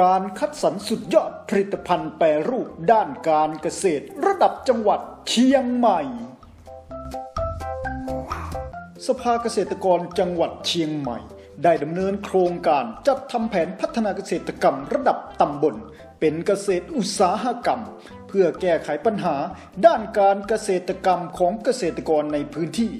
การคัดสรรสุดยอดผลิตภัณฑ์แปรรูปด้านการเกษตร ระดับจังหวัดเชียงใหม่ สภาเกษตรกรจังหวัดเชียงใหม่ ได้ดำเนินโครงการจัดทำแผนพัฒนาเกษตรกรรมระดับตำบล เป็นเกษตรอุตสาหกรรม เพื่อแก้ไขปัญหาด้านการเกษตรกรรมของเกษตรกรในพื้นที่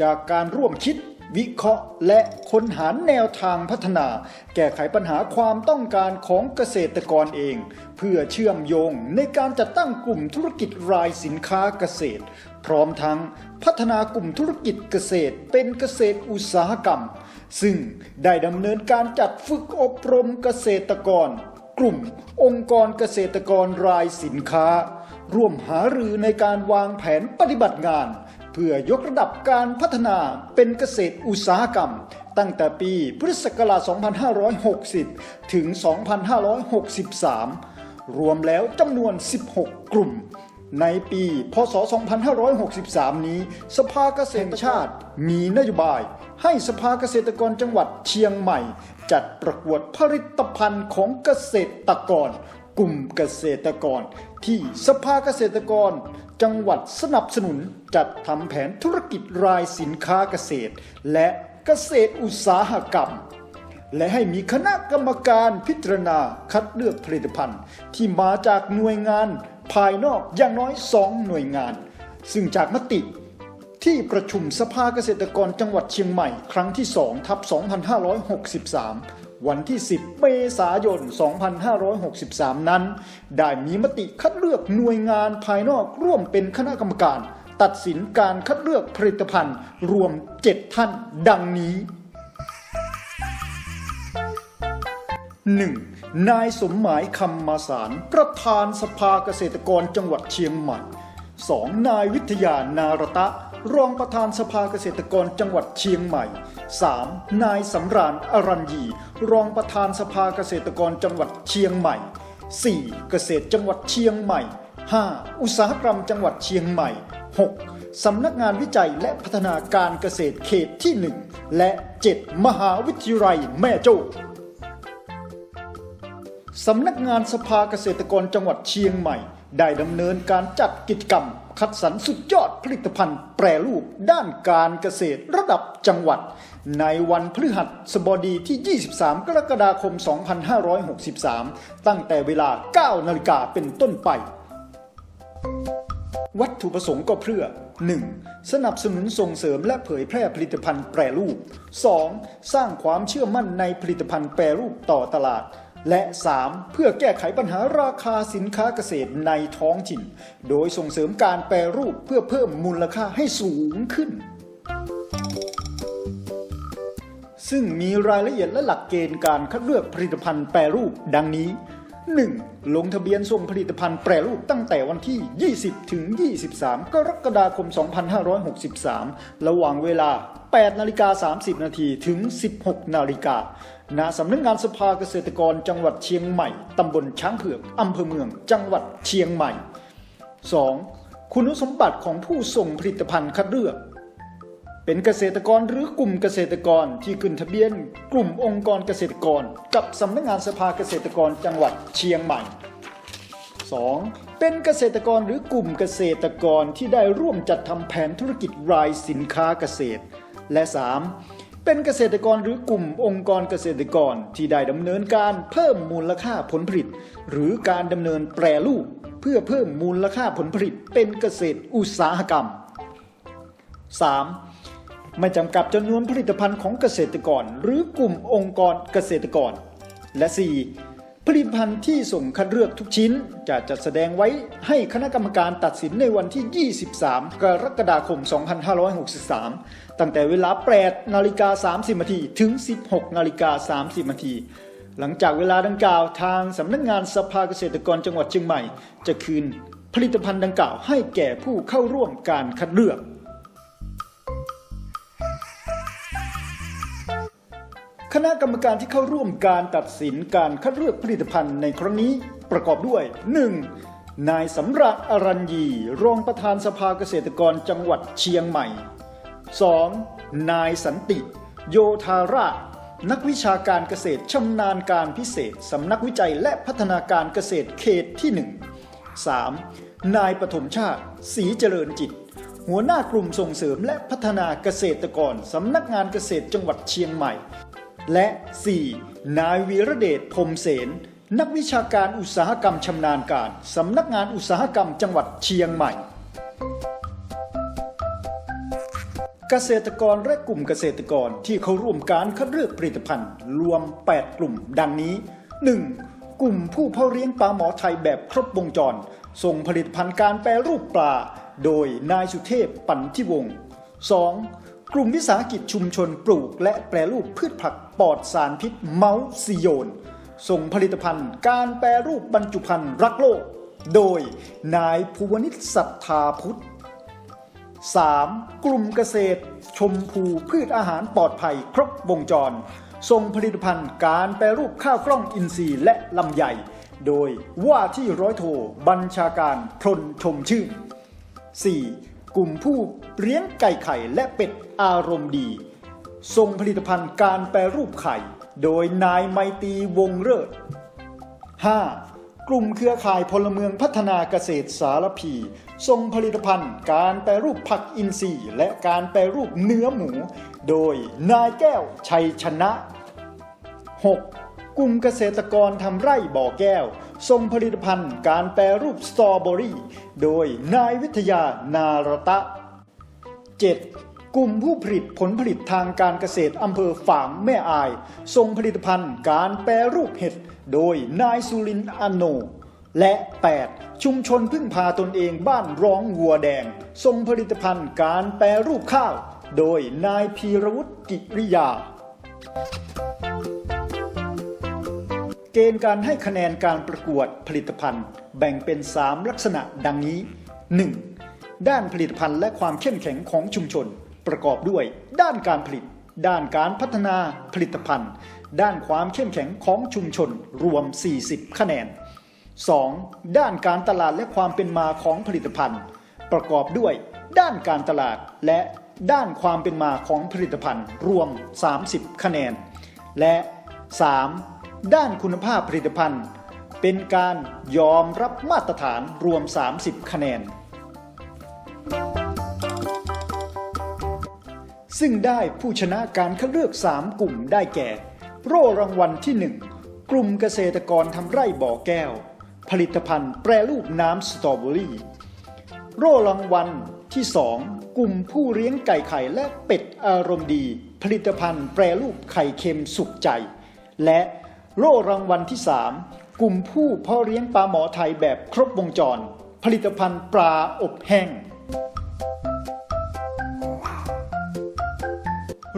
จากการร่วมคิด วิเคราะห์และค้นหาแนวทางพัฒนา แก้ไขปัญหาความต้องการของเกษตรกรเอง เพื่อเชื่อมโยงในการจัดตั้งกลุ่มธุรกิจรายสินค้าเกษตร พร้อมทั้งพัฒนากลุ่มธุรกิจเกษตร เป็นเกษตรอุตสาหกรรม ซึ่งได้ดำเนินการจัดฝึกอบรมเกษตรกร กลุ่ม องค์กรเกษตรกรรายสินค้า ร่วมหารือในการวางแผนปฏิบัติงาน เพื่อยกระดับการพัฒนาเป็นเกษตรอุตสาหกรรม ตั้งแต่ปีพุทธศักราช 2560 ถึง 2563 รวมแล้วจำนวน 16 กลุ่ม ในปี พศ 2563 นี้ สภาเกษตรชาติมีนโยบาย ให้สภาเกษตรกรจังหวัดเชียงใหม่ จัดประกวดผลิตภัณฑ์ของเกษตรกร กลุ่มเกษตรกร ที่สภาเกษตรกร จังหวัดสนับสนุนจัดทำแผนธุรกิจรายสินค้าเกษตร และเกษตรอุตสาหกรรม และให้มีคณะกรรมการพิจารณาคัดเลือกผลิตภัณฑ์ ที่มาจากหน่วยงานภายนอกอย่างน้อยสองหน่วยงาน ซึ่งจากมติที่ประชุมสภาเกษตรกรจังหวัดเชียงใหม่ ครั้งที่2ทับ2563 วันที่ 10 เมษายน 2563 นั้น ได้มีมติคัดเลือกหน่วยงานภายนอกร่วมเป็นคณะกรรมการ ตัดสินการคัดเลือกผลิตภัณฑ์ รวม 7 ท่านดังนี้ 1. นายสมหมายคำมาสาร ประธานสภาเกษตรกรจังหวัดเชียงใหม่ 2. นายวิทยานารตะ รองประธานสภาเกษตรกรจังหวัดเชียงใหม่ 3. นายสำราญอรัญญีรองประธานสภาเกษตรกรจังหวัดเชียงใหม่ 4. เกษตรจังหวัดเชียงใหม่ 5. อุตสาหกรรมจังหวัดเชียงใหม่ 6. สำนักงานวิจัยและพัฒนาการเกษตรเขตที่ 1 และ 7. มหาวิทยาลัยแม่โจ้สำนักงานสภาเกษตรกรจังหวัดเชียงใหม่ ได้ดำเนินการจัดกิจกรรม คัดสรรสุดยอดผลิตภัณฑ์แปรรูปด้านการเกษตรระดับจังหวัด ในวันพฤหัสบดีที่ 23 กรกฎาคม 2563 ตั้งแต่เวลา 9 นาฬิกาเป็นต้นไป วัตถุประสงค์ก็เพื่อ 1. สนับสนุนส่งเสริมและเผยแพร่ผลิตภัณฑ์แปรรูป 2. สร้างความเชื่อมั่นในผลิตภัณฑ์แปรรูปต่อตลาด และ 3. เพื่อแก้ไขปัญหาราคาสินค้าเกษตรในท้องถิ่น โดยส่งเสริมการแปรรูปเพื่อเพิ่มมูลค่าให้สูงขึ้น ซึ่งมีรายละเอียดและหลักเกณฑ์การคัดเลือกผลิตภัณฑ์แปรรูปดังนี้ 1. ลงทะเบียนส่งผลิตภัณฑ์แปรรูปตั้งแต่วันที่ 20 ถึง 23 กรกฎาคม 2563 ระหว่างเวลา 8 นาฬิกา 30 นาทีถึง 16 นาฬิกา ณสำนักงานสภาเกษตรกรจังหวัดเชียงใหม่ ตำบลช้างเผือก อำเภอเมือง จังหวัดเชียงใหม่ 2. คุณสมบัติของผู้ส่งผลิตภัณฑ์คัดเลือก เป็นเกษตรกรหรือกลุ่มเกษตรกรที่ขึ้นทะเบียน กลุ่มองค์กรเกษตรกร กับสำนักงานสภาเกษตรกรจังหวัดเชียงใหม่ 2. เป็นเกษตรกรหรือกลุ่มเกษตรกรที่ได้ร่วมจัดทำแผนธุรกิจรายสินค้าเกษตร และ 3. เป็นเกษตรกรหรือกลุ่มองค์กรเกษตรกรที่ได้ดำเนินการเพิ่มมูลค่าผลผลิต หรือการดำเนินแปรรูป เพื่อเพิ่มมูลค่าผลผลิต เป็นเกษตรอุตสาหกรรม 3. ไม่จำกัดจำนวนผลิตภัณฑ์ของเกษตรกร หรือกลุ่มองค์กรเกษตรกร และ 4. ผลิตภัณฑ์ที่ส่งคัดเลือกทุกชิ้น จะจัดแสดงไว้ให้คณะกรรมการตัดสินในวันที่ 23 กรกฎาคม 2563 ตั้งแต่เวลา 8 นาฬิกา 30 นาทีถึง 16 นาฬิกา 30 นาที หลังจากเวลาดังกล่าวทางสำนักงานสภาเกษตรกรจังหวัดเชียงใหม่ จะคืนผลิตภัณฑ์ดังกล่าวให้แก่ผู้เข้าร่วมการคัดเลือก คณะกรรมการที่เข้าร่วมการตัดสินการคัดเลือกผลิตภัณฑ์ในครั้งนี้ประกอบด้วย 1. นายสำราญอรัญญีรองประธานสภาเกษตรกรจังหวัดเชียงใหม่ 2. นายสันติ โยธาราช นักวิชาการเกษตรชำนาญการพิเศษสำนักวิจัยและพัฒนาการเกษตรเขตที่ 1 3. นายปฐมชาติศรีเจริญจิต หัวหน้ากลุ่มส่งเสริมและพัฒนาเกษตรกรสำนักงานเกษตรจังหวัดเชียงใหม่ และ 4. นายวีระเดชพรมเสน นักวิชาการอุตสาหกรรมชำนาญการ สำนักงานอุตสาหกรรมจังหวัดเชียงใหม่ เกษตรกรและกลุ่มเกษตรกรที่เขาร่วมการคัดเลือกผลิตภัณฑ์ รวม 8 กลุ่ม ดังนี้ 1. กลุ่มผู้เพาะเลี้ยงปลาหมอไทยแบบครบวงจร ส่งผลิตภัณฑ์การแปรรูปปลา โดยนายสุเทพปันทิวงศ์ 2. กลุ่มวิสาหกิจชุมชนปลูกและแปรรูปพืชผักปลอดสารพิษเมาส์ซิโยน ส่งผลิตภัณฑ์ การแปรรูปบรรจุภัณฑ์รักโลก โดยนายภูวนิชศรัทธาพุทธ 3. กลุ่มเกษตร ชมพูพืชอาหารปลอดภัยครบวงจร ส่งผลิตภัณฑ์การแปรรูปข้าวกล้องอินทรีย์และลำไย โดยว่าที่ร้อยโทบัญชาการพลชมชื่น 4. กลุ่มผู้เลี้ยงไก่ไข่และเป็ดอารมณ์ดี ส่งผลิตภัณฑ์การแปรรูปไข่ โดยนายไมตีวงเลิศ 5. กลุ่มเครือข่ายพลเมืองพัฒนาเกษตรสารพีส่งผลิตภัณฑ์การแปรรูปผักอินทรีย์ และการแปรรูปเนื้อหมู โดยนายแก้วชัยชนะ 6. กลุ่มเกษตรกรทำไร่บ่อแก้ว ส่งผลิตภัณฑ์การแปรรูปสตรอเบอรี่โดยนายวิทยานารตะ 7. กลุ่มผู้ผลิตผลผลิตทางการเกษตรอำเภอฝางแม่อาย ส่งผลิตภัณฑ์การแปรรูปเห็ด โดยนายสุรินทร์อโน และ 8. ชุมชนพึ่งพาตนเองบ้านร้องวัวแดง ส่งผลิตภัณฑ์การแปรรูปข้าว โดยนายพีรวุฒิกิริยา เกณฑ์การให้คะแนนการประกวดผลิตภัณฑ์ แบ่งเป็น 3 ลักษณะดังนี้ 1. ด้านผลิตภัณฑ์และความเข้มแข็งของชุมชน ประกอบด้วย ด้านการผลิต ด้านการพัฒนาผลิตภัณฑ์ ด้านความเข้มแข็งของชุมชนรวม 40 คะแนน 2. ด้านการตลาดและความเป็นมาของผลิตภัณฑ์ ประกอบด้วย ด้านการตลาดและด้านความเป็นมาของผลิตภัณฑ์รวม 30 คะแนน และ 3. ด้านคุณภาพผลิตภัณฑ์ เป็นการยอมรับมาตรฐานรวม 30 คะแนน ซึ่งได้ผู้ชนะการคัดเลือก 3 กลุ่มได้แก่ โร่รางวัลที่ 1 กลุ่มเกษตรกรทำไร่บ่อแก้ว ผลิตภัณฑ์แปรรูปน้ำสตรอเบอรี่ โร่รางวัลที่ 2 กลุ่มผู้เลี้ยงไก่ไข่และเป็ดอารมณ์ดี ผลิตภัณฑ์แปรรูปไข่เค็มสุขใจ และ โล่รางวัลที่ 3 กลุ่มผู้พ่อเลี้ยงปลาหมอไทยแบบครบวงจร ผลิตภัณฑ์ปลาอบแห้ง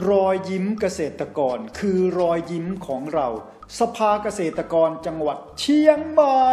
รอยยิ้มเกษตรกรคือรอยยิ้มของเรา สภาเกษตรกรจังหวัดเชียงใหม่